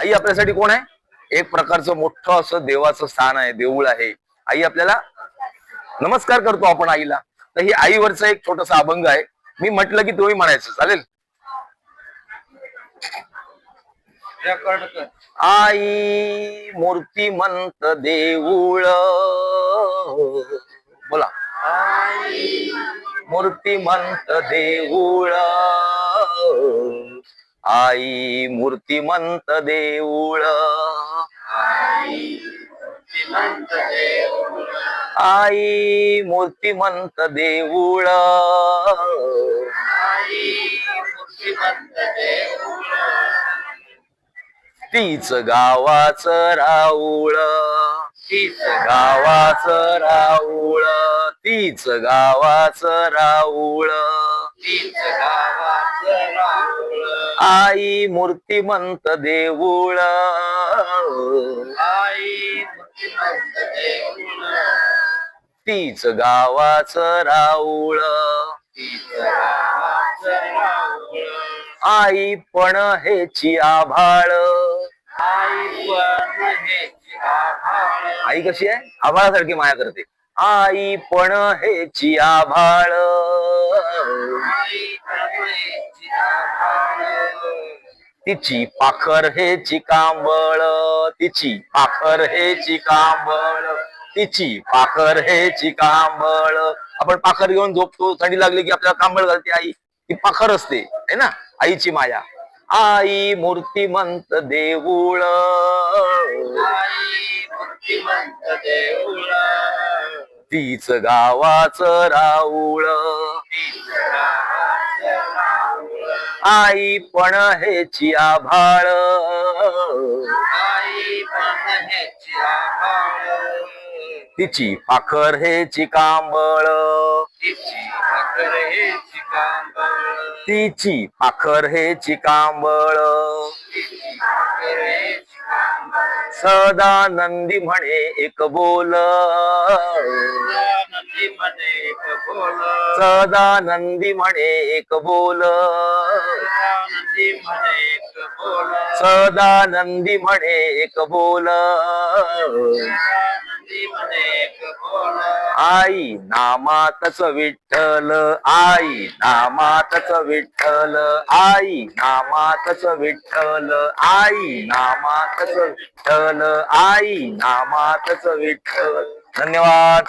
आई आपल्यासाठी कोण आहे? एक प्रकारचं मोठं असं देवाचं स्थान आहे देऊळ आहे. आई आपल्याला नमस्कार करतो आपण आईला. तर ही आईवरचं एक छोटस अभंग आहे. मी म्हटलं की तोही म्हणायचं. चालेल? आई मूर्तिमंत देऊळ. बोला. आई. मूर्तिमंत देऊळ. आई मूर्तिमंत देऊळ. आई मूर्तिमंत देऊळ. तीच गावाच राऊळ. तीच गावाच राऊळ. तीच गावाच राऊळ. तीच गावाच राऊळ. आई मूर्तिमंत देऊळ. आई तीच गावाच राऊळ. आई पण आई पण हेची आभाळ. आई कशी आहे? आभाळासारखी माया करते. आई पण हेची आभाळ. तिची पाखर हे चिकांबळ तिची पाखर हे चिकांबळ तिची पाखर हे चिकांबळ आपण पाखर घेऊन झोपतो थंडी लागली की आपल्याला कांबळ घालते आई. ती पाखर असते है ना? आईची माया. आई मूर्तिमंत देऊळ. देऊळ तीच गावाच राऊळ तीच राऊळ. आई पण हेची आभाळ. आभाळ तिची पाखर हे चिकांबळ तिची हेची कांबळ. तिची पाखर हेची कांबळ. सदा नंदी म्हणे एक बोल. नदी मध्ये एक बोल. सदा नंदी म्हणे एक बोल. नदी मध्ये एक बोल. सदा नंदी म्हणे एक बोल. आई नामातच विठ्ठल आई नामातच विठ्ठल आई नामातच विठ्ठल आई नामातच विठ्ठल आई नामातच विठ्ठल. धन्यवाद.